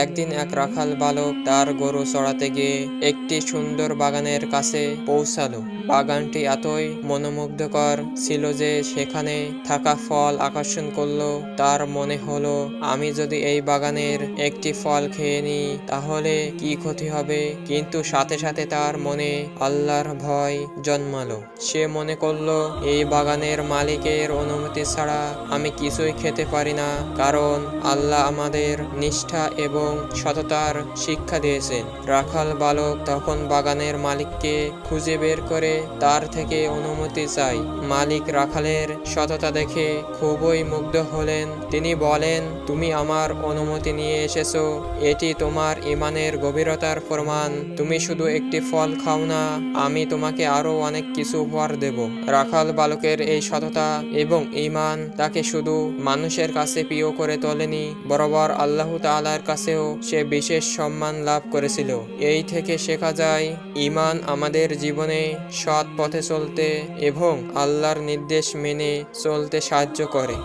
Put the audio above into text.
একদিন এক রাখাল বালক তার গরু চড়াতে গিয়ে একটি সুন্দর বাগানের কাছে পৌঁছালো। বাগানটি এতই মনোমুগ্ধকর ছিল যে সেখানে থাকা ফল আকর্ষণ করল। তার মনে হলো, আমি যদি এই বাগানের একটি ফল খেয়ে নিই, তাহলে কি ক্ষতি হবে? কিন্তু সাথে সাথে তার মনে আল্লাহর ভয় জন্মালো। সে মনে করল, এই বাগানের মালিকের অনুমতি ছাড়া আমি কিছুই খেতে পারি না, কারণ আল্লাহ আমাদের নিষ্ঠা এবং সততার শিক্ষা দিয়েছেন রাখাল বালক তখন বাগানের মালিককে খুঁজে বের করে তার থেকে অনুমতি চাই মালিক রাখালের সততা দেখে খুবই মুগ্ধ হলেন। তিনি বলেন, তুমি আমার অনুমতি নিয়ে এসেছ। এটি তোমার ইমানের গভীরতার প্রমাণ। তুমি শুধু একটি ফল খাও না, আমি তোমাকে আরও অনেক কিছু উপহার দেব। রাখাল বালকের এই সততা এবং ইমান তাকে শুধু মানুষের কাছে প্রিয় করে তোলেনি, বরাবর আল্লাহ তাআলার কাছেও সে বিশেষ সম্মান লাভ করেছিল। এই থেকে শেখা যায় ইমান আমাদের জীবনে সৎ পথে চলতে এবং আল্লাহর নির্দেশ মেনে চলতে সাহায্য করে।